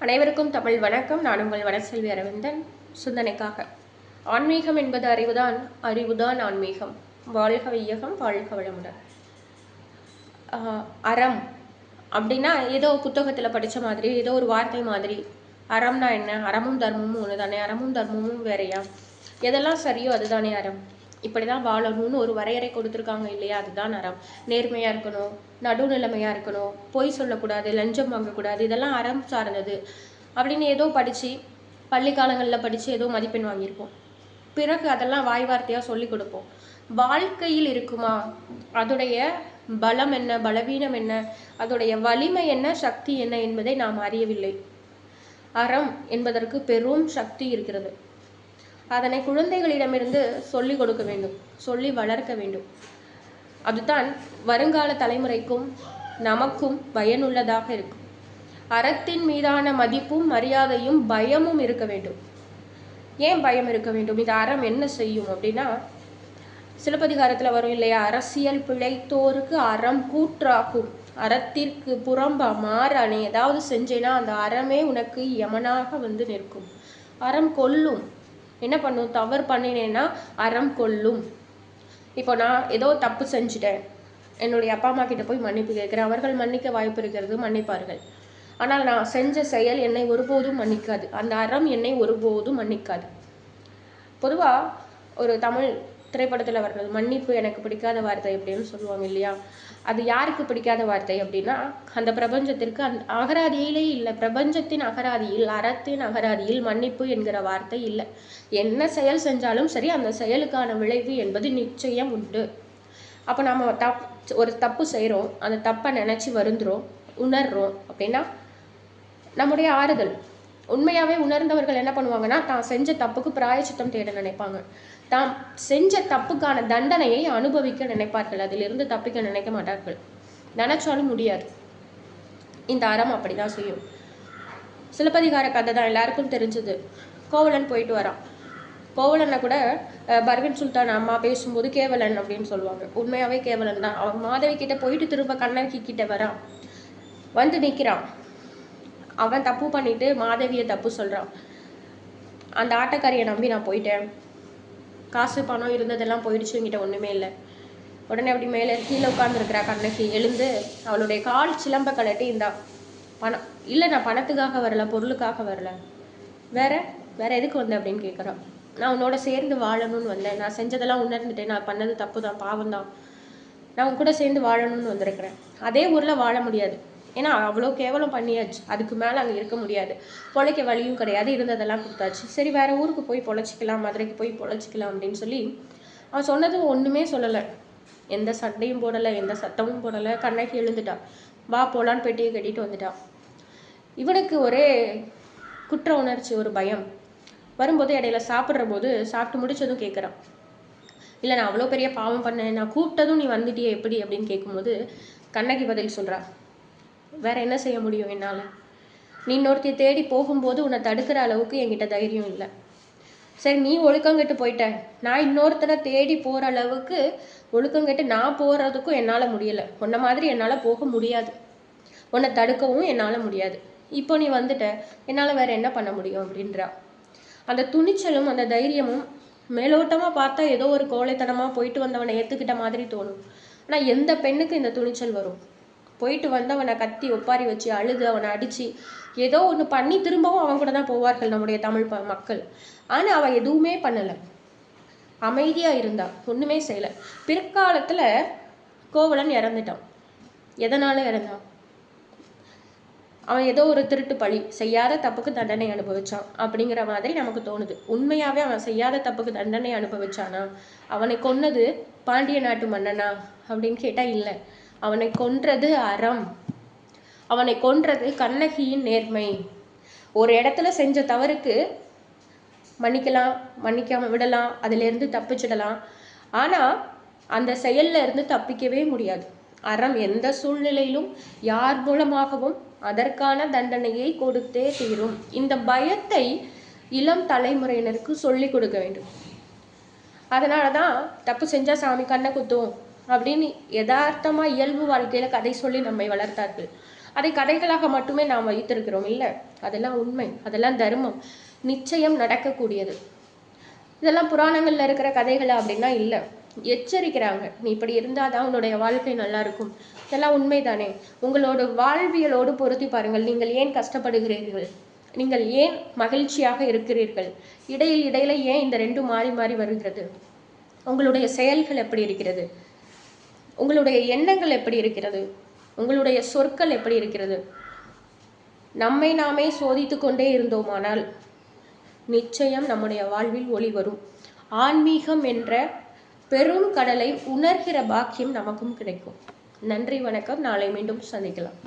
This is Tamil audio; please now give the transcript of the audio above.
அனைவருக்கும் தமிழ் வணக்கம். நான் உங்கள் வனசெல்வி அரவிந்தன். சிந்தனைக்காக. ஆன்மீகம் என்பது அறிவுதான். அறிவுதான் ஆன்மீகம். வாழ்க வையகம் வாழ்க வளமுடன். அறம் அப்படின்னா ஏதோ புத்தகத்தில் படித்த மாதிரி ஏதோ ஒரு வார்த்தை மாதிரி. அறம்னா என்ன? அறமும் தர்மமும் ஒன்று தானே அறமும் தர்மமும் வேறையா? எதெல்லாம் சரியோ அதுதானே அறம். இப்படி தான் வாழணும்னு ஒரு வரையறை கொடுத்துருக்காங்க இல்லையா? அதுதான் அறம். நேர்மையாக இருக்கணும் நடுநிலைமையாக இருக்கணும் பொய் சொல்லக்கூடாது லஞ்சம் வாங்கக்கூடாது இதெல்லாம் அறம் சார்ந்தது. அப்படின்னு ஏதோ படித்து பள்ளி காலங்களில் படித்து ஏதோ மதிப்பெண் வாங்கியிருப்போம். பிறகு அதெல்லாம் வாய் வார்த்தையாக சொல்லி கொடுப்போம். வாழ்க்கையில் இருக்குமா? அதோடைய பலம் என்ன? பலவீனம் என்ன? அதோடைய வலிமை என்ன? சக்தி என்ன என்பதை நாம் அறியவில்லை. அறம் என்பதற்கு பெரும் சக்தி இருக்கிறது. அதனை குழந்தைகளிடமிருந்து சொல்லிக் கொடுக்க வேண்டும் சொல்லி வளர்க்க வேண்டும். அதுதான் வருங்கால தலைமுறைக்கும் நமக்கும் பயனுள்ளதாக இருக்கும். அறத்தின் மீதான மதிப்பும் மரியாதையும் பயமும் இருக்க வேண்டும். ஏன் பயம் இருக்க வேண்டும்? இது அறம் என்ன செய்யும் அப்படின்னா சிலப்பதிகாரத்தில் வரும் இல்லையா? அரசியல் பிழைத்தோருக்கு அறம் கூற்றாகும் அறத்திற்கு புறம்பா மாற நீ ஏதாவது செஞ்சேன்னா அந்த அறமே உனக்கு யமனாக வந்து நிற்கும். அறம் கொல்லும். என்ன பண்ணும்? தவறு பண்ணினேன்னா அறம் கொல்லும் இப்போ நான் ஏதோ தப்பு செஞ்சுட்டேன். என்னுடைய அப்பா அம்மா கிட்ட போய் மன்னிப்பு கேட்குறேன். அவர்கள் மன்னிக்க வாய்ப்பு இருக்கிறது மன்னிப்பார்கள். ஆனால் நான் செஞ்ச செயல் என்னை ஒருபோதும் மன்னிக்காது. அந்த அறம் என்னை ஒருபோதும் மன்னிக்காது. பொதுவாக ஒரு தமிழ் திரைப்படத்தில் வர்றது மன்னிப்பு எனக்கு பிடிக்காத வார்த்தை அப்படின்னு சொல்லுவாங்க இல்லையா? அது யாருக்கு பிடிக்காத வார்த்தை அப்படின்னா அந்த பிரபஞ்சத்திற்கு அந் அகராதியிலே இல்லை. பிரபஞ்சத்தின் அகராதியில் அறத்தின் அகராதியில் மன்னிப்பு என்கிற வார்த்தை இல்லை. என்ன செயல் செஞ்சாலும் சரி அந்த செயலுக்கான விளைவு என்பது நிச்சயம் உண்டு. அப்போ நம்ம தப் ஒரு தப்பு செய்கிறோம் அந்த தப்பை நினச்சி வருந்துறோம் உணர்றோம் அப்படின்னா நம்முடைய ஆறுதல். உண்மையாகவே உணர்ந்தவர்கள் என்ன பண்ணுவாங்கன்னா தான் செஞ்ச தப்புக்கு பிராயச்சித்தம் தேட நினைப்பாங்க. தாம் செஞ்ச தப்புக்கான தண்டனையை அனுபவிக்க நினைப்பார்கள். அதிலிருந்து தப்பிக்க நினைக்க மாட்டார்கள். நினைச்சாலும் முடியாது. இந்த அறம் அப்படிதான் செய்யும். சிலப்பதிகார கதை தான் எல்லாருக்கும் தெரிஞ்சது. கோவலன் போயிட்டு வரான். கோவலனை கூட பர்கன் சுல்தான் அம்மா பேசும்போது கேவலன் அப்படின்னு சொல்லுவாங்க. உண்மையாவே கேவலன் தான். அவன் மாதவி கிட்ட போயிட்டு திரும்ப கண்ணகி கிட்ட வரான். வந்து நிற்கிறான் அவன் தப்பு பண்ணிட்டு மாதவியை தப்பு சொல்றான். அந்த ஆட்டக்காரியை நம்பி நான் போயிட்டேன். காசு பணம் இருந்ததெல்லாம் போயிடுச்சு என்கிட்ட ஒன்றுமே இல்லை. உடனே அப்படி மேலே கீழே உட்காந்துருக்கிறா கண்ணகி. எழுந்து அவளுடைய கால் சிலம்ப கலட்டி இந்தா பணம். இல்லை நான் பணத்துக்காக வரல பொருளுக்காக வரல. வேற வேற எதுக்கு வந்த? அப்படின்னு கேட்குறான். நான் உன்னோட சேர்ந்து வாழணும்னு வந்தேன். நான் செஞ்சதெல்லாம் உணர்ந்துட்டேன். நான் பண்ணது தப்பு தான் பாவம் தான் நான் உன் கூட சேர்ந்து வாழணும்னு வந்திருக்கிறேன். அதே ஊரில் வாழ முடியாது. ஏன்னா அவ்வளோ கேவலம் பண்ணியாச்சு. அதுக்கு மேலே அங்கே இருக்க முடியாது. பொழைக்க வழியும் கிடையாது. இருந்ததெல்லாம் கொடுத்தாச்சு. சரி வேற ஊருக்கு போய் பொழைச்சிக்கலாம் மதுரைக்கு போய் பொழைச்சிக்கலாம் அப்படின்னு சொல்லி அவன் சொன்னது ஒன்றுமே சொல்லலை. எந்த சண்டையும் போடலை எந்த சத்தமும் போடலை. கண்ணகி எழுந்துட்டான் வா போலான்னு பெட்டியை கட்டிட்டு வந்துட்டா. இவனுக்கு ஒரே குற்ற உணர்ச்சி ஒரு பயம். வரும்போது இடையில சாப்பிட்ற போது சாப்பிட்டு முடிச்சதும் கேட்குறான் இல்லை நான் அவ்வளோ பெரிய பாவம் பண்ணேன். நான் கூப்பிட்டதும் நீ வந்துட்டியே எப்படி? அப்படின்னு கேட்கும்போது கண்ணகி பதில் சொல்கிறா வேற என்ன செய்ய முடியும் என்னால்? நீ இன்னொருத்தைய தேடி போகும்போது உன்னை தடுக்கிற அளவுக்கு என்கிட்ட தைரியம் இல்லை. சரி நீ ஒழுக்கங்கிட்டு போயிட்ட. நான் இன்னொருத்தரை தேடி போகிற அளவுக்கு ஒழுக்கங்கிட்டு நான் போகிறதுக்கும் என்னால் முடியலை. உன்ன மாதிரி என்னால் போக முடியாது. உன்னை தடுக்கவும் என்னால் முடியாது. இப்போ நீ வந்துட்ட. என்னால் வேற என்ன பண்ண முடியும் அப்படின்றா. அந்த துணிச்சலும் அந்த தைரியமும் மேலோட்டமாக பார்த்தா ஏதோ ஒரு கோழைத்தனமாக போயிட்டு வந்தவனை ஏற்றுக்கிட்ட மாதிரி தோணும். ஆனால் எந்த பெண்ணுக்கு இந்த துணிச்சல் வரும்? போயிட்டு வந்தவனை கத்தி ஒப்பாரி வச்சு அழுது அவனை அடித்து ஏதோ ஒன்று பண்ணி திரும்பவும் அவன் கூட தான் போவார்கள் நம்முடைய தமிழ் ப- மக்கள். ஆனால் அவன் எதுவுமே பண்ணலை. அமைதியாக இருந்தா ஒன்றுமே செய்யலை. பிற்காலத்தில் கோவலன் இறந்துட்டான். எதனால இறந்தான்? அவன் ஏதோ ஒரு திருட்டு பழி செய்யாத தப்புக்கு தண்டனை அனுபவிச்சான் அப்படிங்கிற மாதிரி நமக்கு தோணுது. உண்மையாகவே அவன் செய்யாத தப்புக்கு தண்டனை அனுபவிச்சானா? அவனை கொன்னது பாண்டிய நாட்டு மன்னனா? அப்படின்னு கேட்டால் இல்லை. அவனை கொன்றது அறம். அவனை கொன்றது கண்ணகியின் நேர்மை. ஒரு இடத்துல செஞ்ச தவறுக்கு மன்னிக்கலாம் மன்னிக்காம விடலாம் அதிலிருந்து தப்பிச்சிடலாம் ஆனால் அந்த செயல்ல இருந்து தப்பிக்கவே முடியாது. அறம் எந்த சூழ்நிலையிலும் யார் மூலமாகவும் அதற்கான தண்டனையை கொடுத்தே தீரும். இந்த பயத்தை இளம் தலைமுறையினருக்கு சொல்லிக் கொடுக்க வேண்டும். அதனால தான் தப்பு செஞ்சா சாமி கண்ணை குத்தும் அப்படின்னு யதார்த்தமா இயல்பு வாழ்க்கையில கதை சொல்லி நம்மை வளர்த்தார்கள். அதை கதைகளாக மட்டுமே நாம் வைத்திருக்கிறோம் இல்லை? அதெல்லாம் உண்மை. அதெல்லாம் தர்மம். நிச்சயம் நடக்கக்கூடியது. இதெல்லாம் புராணங்களில் இருக்கிற கதைகள் அப்படின்னா இல்லை. எச்சரிக்கிறாங்க. நீ இப்படி இருந்தால் தான் உன்னுடைய வாழ்க்கை நல்லா இருக்கும். இதெல்லாம் உண்மைதானே? உங்களோட வாழ்வியலோடு பொருத்தி பாருங்கள். நீங்கள் ஏன் கஷ்டப்படுகிறீர்கள்? நீங்கள் ஏன் மகிழ்ச்சியாக இருக்கிறீர்கள்? இடையில் இடையில ஏன் இந்த ரெண்டும் மாறி மாறி வருகிறது? உங்களுடைய செயல்கள் எப்படி இருக்கிறது? உங்களுடைய எண்ணங்கள் எப்படி இருக்கிறது? உங்களுடைய சொற்கள் எப்படி இருக்கிறது? நம்மை நாமே சோதித்து கொண்டே இருந்தோமானால் நிச்சயம் நம்முடைய வாழ்வில் ஒளி வரும். ஆன்மீகம் என்ற பெரும் கடலை உணர்கிற பாக்கியம் நமக்கும் கிடைக்கும். நன்றி வணக்கம். நாளை மீண்டும் சந்திக்கலாம்.